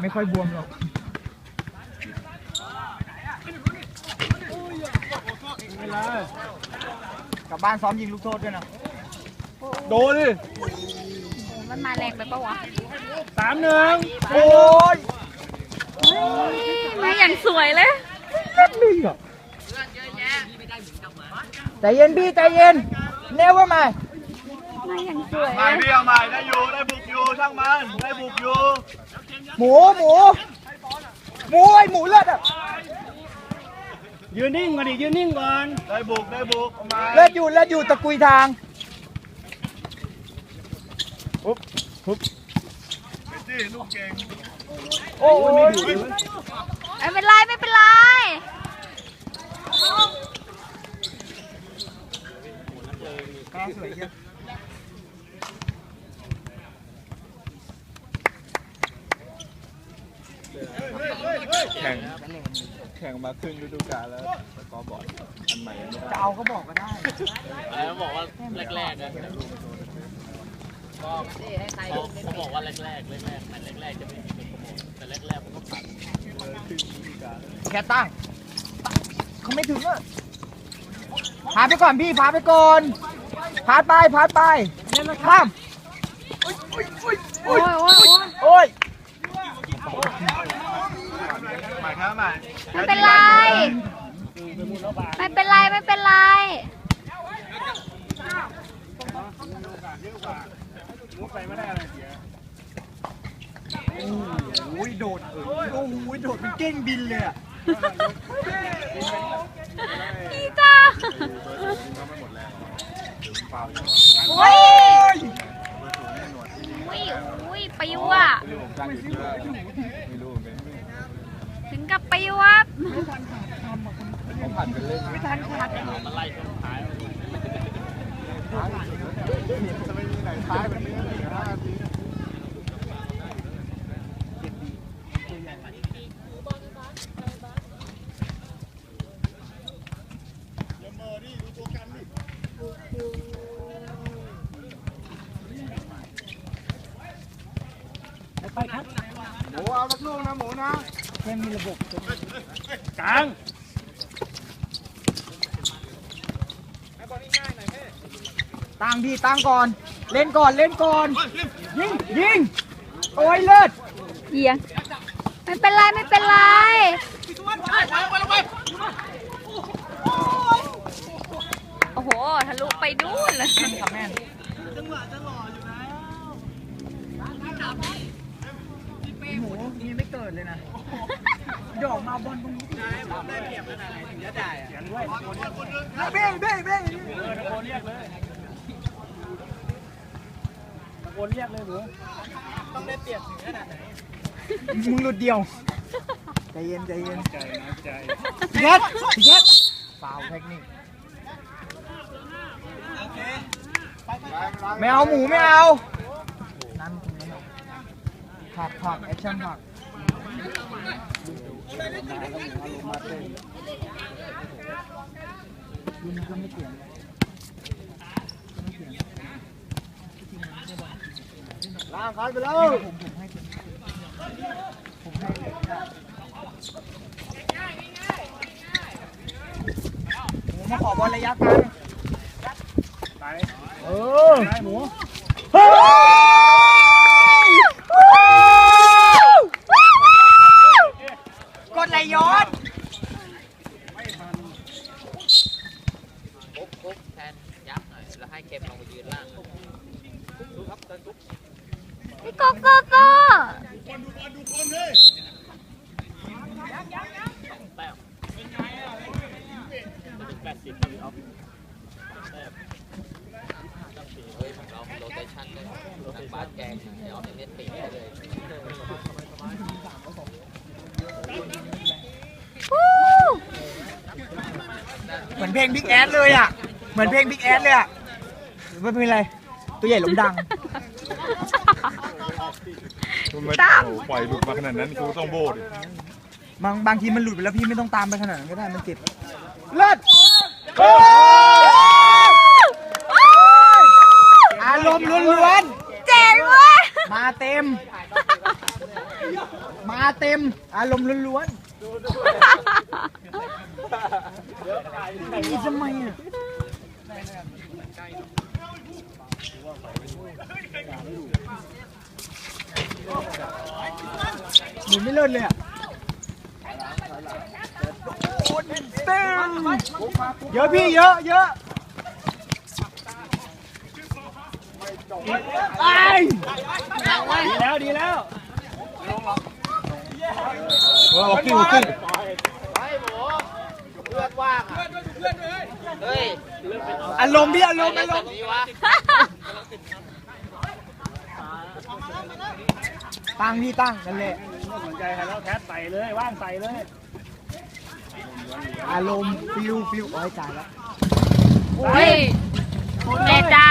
ไม่ค่อยบวมหรอกกลับบ้านซ้อมยิงลูกโทษด้วยนะ โดนดิมันมาแรงไปปะวะสามหนึ่งโอ้ยมาอย่างสวยเลยเล่นดีอะใจเย็นพี่ใจเย็นเนวว่ามามาอย่างสวยใหม่พี่เอาใหม่ได้อยู่ได้บุกอยู่ช่างมันได้บุกอยู่ หมูหมูหมูไอหมูเลือดอะยืนนิ่งก่อนดิยืนนิ่งก่อนได้บุกได้บุกเอามาเลือดอยู่เลือดอยู่ตะกุยทางไปสิลูกเก่งโอ้ย ไม่เป็นไรไม่เป็นไร แข่งแข่ง มาครึ่งฤดูกาลแล้วสกอร์บอร์ดอันใหม่ยังไม่ได้จะเอาก็บอกก็ได้อะไรเขาบอกว่าแรกๆนะก็เขาเขาบอกว่าแรกๆแรกๆแต่แรกๆจะไม่มีเป็นโปรโมทแต่แรกๆผมก็ผ่านแค่ตั้งเขาไม่ถึงอะพาไปก่อนพี่พาไปก่อนพาไปพาไปข้ามโอ้ยโอ้ยโอ้ยโอ้ย ใหม่ ครับมา ไม่เป็นไร ไม่เป็นไร ไม่เป็นไร โอ้ยโดดโอ้ยโดดเป็นเก้งบินเลยอะ อีจ้าโอ้ยอุ้ยอุ้ยปิวอะ ผมตั้งอยู่ที่ว่าไม่รู้เหมือนกัน ถึงกับปิวอะเขาผ่านกันเล่นไม่ทันขาดมาไล่ช่วงท้ายจะไม่มีไหนท้ายแบบนี้อีกห้านาทีหมูเอาสักลูกนะหมูนะแค่มีระบบกลางตั้งพี่ตั้งก่อน เล่นก่อนเล่นก่อน ยิงยิงโอ้ยเลิศเอียงไม่เป็นไรไม่เป็นไรโอ้โหทะลุไปนู่นเลยครับแม่หมูนี่ไม่เกิดเลยนะ ดอกมาบอลตรงนี้ได้เปรียบขนาดไหนถึงจะได้อะเบ้งเบ้งเบ้งตะโกนเรียกเลยตะโกนเรียกเลยหมูมึงหลุดเดียวใจเย็นใจเย็นใจนะใจพี่แคทพี่แคทฟาวเทคนิคไม่เอาหมูไม่เอานั่นตรงนั้นผักผักแอคชั่นผัก ลี่ยนก็ไม่เปลี่ยนล่างคันไปแล้วผมผมให้ผมให้ผมมาขอบอลระยะกลางไปเออได้หมู เฮ้ยกดไหลย้อน ปุ๊บปุ๊บแทนยับหน่อยแล้วให้เก็บลงไปยืนล่างพี่โกโก้โก้แต้มแปดสิบเอาแต้มต้องสีเฮ้ยของเราโรเตชั่นเลยทางบาสแกงเดี๋ยวเอาในเน็ตปีกได้เลยฮู้เหมือนเพลงบิ๊กแอดเลยอะ เหมือนเพลงบิ๊กแอดเลยอะไม่เป็นไร ตัวใหญ่หลงดังคุณมาตามโอ้โหปล่อยหลุดมาขนาดนั้นกูต้องโบดดิบางบางทีมันหลุดไปแล้วพี่ไม่ต้องตามไปขนาดนั้นก็ได้มันเจ็บเลิศอารมณ์ล้วนเจ๋งเว้ยๆ มาเต็ม มาเต็ม อารมณ์ล้วนๆนี่ทำไมอะ หมุนไม่เลิศเลยอะเต็มเยอะพี่เยอะเยอะไอ้ดีแล้วดีแล้ว โอ้กิ้วกิ้วอารมณ์พี่อารมณ์อารมณ์ตั้งพี่ตั้งนั่นแหละสนใจใครแล้วแคทใส่เลยว่างใส่เลย อารมณ์ฟิวฟิวโอ้ยตายแล้วโอ้ยแม่เจ้า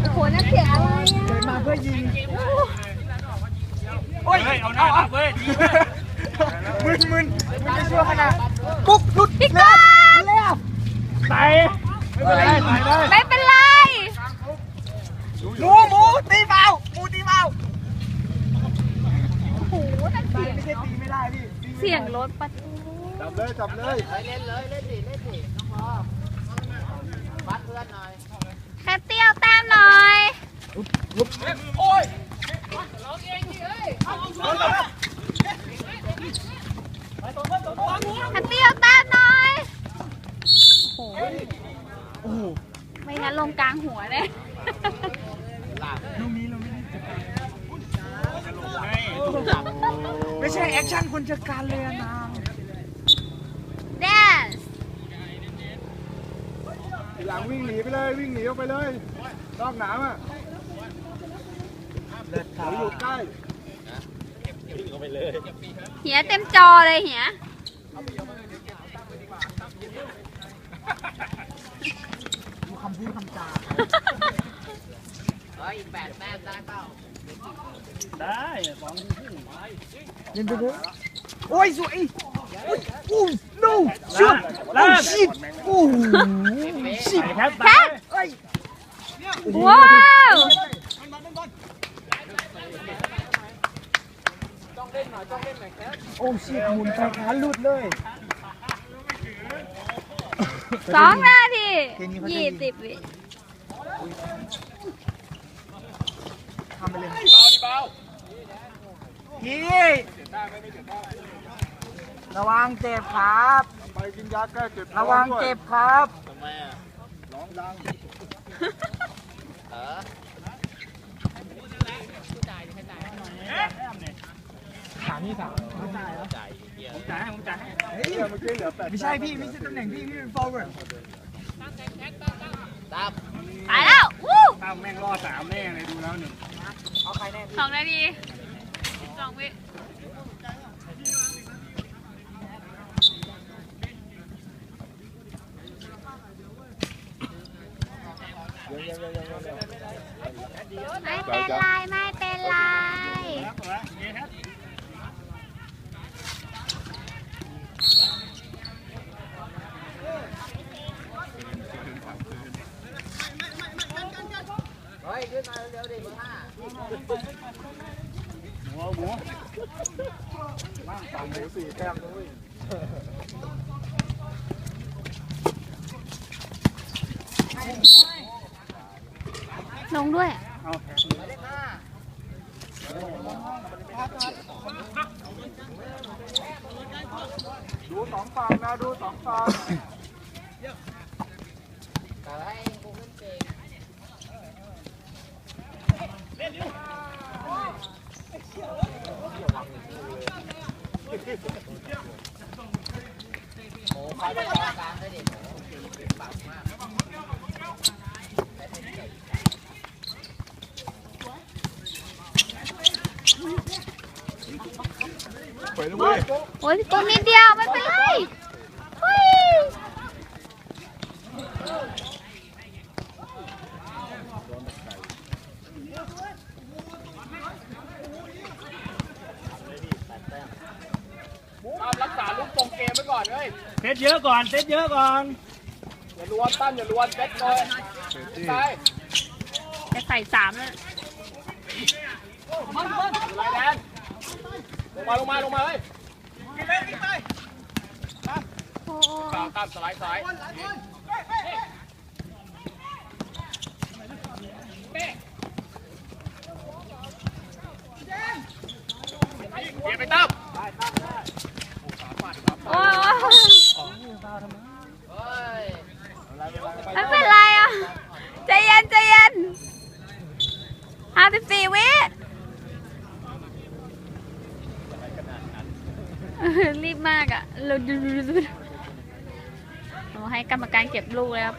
โอ้โหนั่นเสียงอะไรอะ เดินมาเพื่อยิง เฮ้ยเอาหน้ารับเว้ย ปุ๊บหลุดอีกแล้วแล้วใส่ไม่เป็นไรใส่เลยไม่เป็นไรหมูหมูตีเบาหมูตีเบาโอ้โหนั่นเสียงไม่ใช่ตีไม่ได้พี่เสียงรถประตูจับเลยจับเลยแค่เตี้ยวแต้มหน่อยแค่เตี้ยวแต้มหน่อยโอ้ย โหโอ้โหไม่งั้นลงกลางหัวเลยลูกนี้เราไม่ได้ไม่ใช่แอคชั่นคนจัดการเลยอะนางแดนซ์ทีหลังวิ่งหนีไปเลยวิ่งหนีออกไปเลยนอกหนามอะเลิศคหรัรืออยู่บใกล้ เหียเต็มจอเลยเหียดูคำพูดคำจาได้สองครึ่งเล่นไปเลยโอ้ยสวยโอ้ยโอ้ no shit โอ้ shit โอ้ shit แคทแคใส่ทเอ้ยว้าว โอ้ shit หมุนไปขาหลุดเลยสองนาทีเกมนี้เขาจะยี่สิบวิทำไปเลยพี่ระวังเจ็บครับไปกินยาแก้เจ็บระวังเจ็บครับร้องดังสามนี่สามผมจ่ายให้ผมจ่ายให้เฮ้ยเมื่อกี้เหลือแปดไม่ใช่พี่ไม่ใช่ตำแหน่งพี่พี่เป็น forward ไปแล้ววู้ตั้มแม่งรอดสามแน่เลยดูแล้วหนึ่งเอาใครแน่สองนาทีสองวิไม่เป็นไรไม่เป็นไร แล้วตัวละนี่ครับ หมูหมูฝั่งหมูสี่แต้มนะเว้ยลงด้วย เอาดูสองฝั่งนะ ดูสองฝั่ง ไปเลยเว้ย โอ้ยตัวนิดเดียวไม่เป็นไร เซตเยอะก่อนเซตเยอะก่อนอย่าล้วนตั้มอย่าล้วนเซ็ตเลยซ้ายจะใส่สามเลยลายแดนลงมาลงมาลงมาเลยโอ้ตามตามสไลด์ซ้าย เกียร์ไปตั้ม โอ้ไม่เป็นไรอะ ใจเย็นใจเย็นห้าสิบสี่วิเออรีบมากอะเราดูดูดู เราให้กรรมการเก็บลูกเลยครับ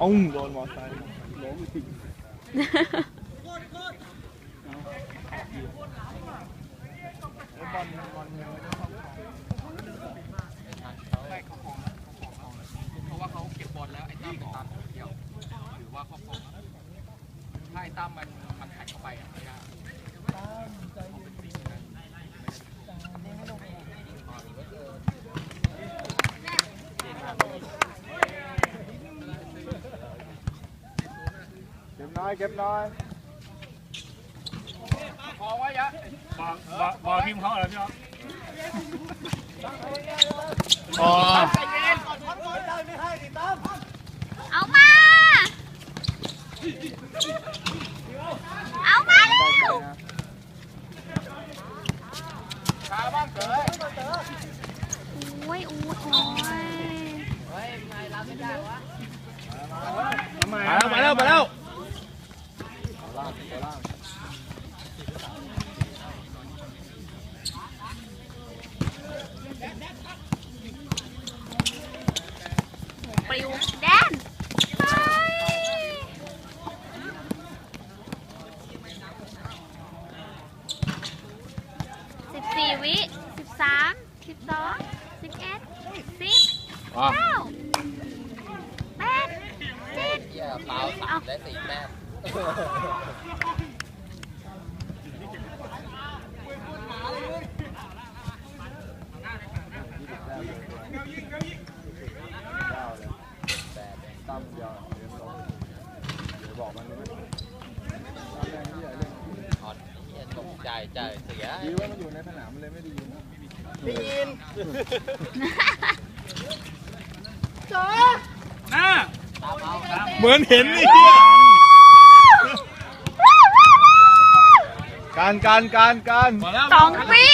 อ้งโดนมอไซค์ล้มอีกทีเพราะว่าเขาเก็บบอลแล้วไอ้ตั้มเป็นตามเกี่ยวหรือว่าครอบครองถ้าไอ้ตั้มมันมันแท็กเข้าไปอะไม่ได้ เก็บน้อยเก็บน้อยพอไว้ยะ บอกทีมเขาเหรอพี่อ๊อฟ อ๋อ เอามา เอามาเร็ว ช้าบ้างเกิด โอ้ยโอ้ยโอ้ย มาแล้วมาแล้วมาแล้ว ปลิวแดนสิบสี่วิสิบสามสิบสองสิบเอ็ดสิบเก้าแปดเจ็ดเหี้ยเปล่าสามและสี่แต้มตั้มเดียวเดี๋ยวเราเดี๋ยวบอกมันเลยตั้มแรงที่ใหญ่เล่นอ่อนเหี้ยตกใจใจเสียดีว่ามันอยู่ในสนามมันเลยไม่ได้ยินหน้า เหมือนเห็นไอ้เหี้ยการการการการมาแล้วสองวิ